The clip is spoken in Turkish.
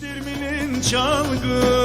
dirminin çalgısı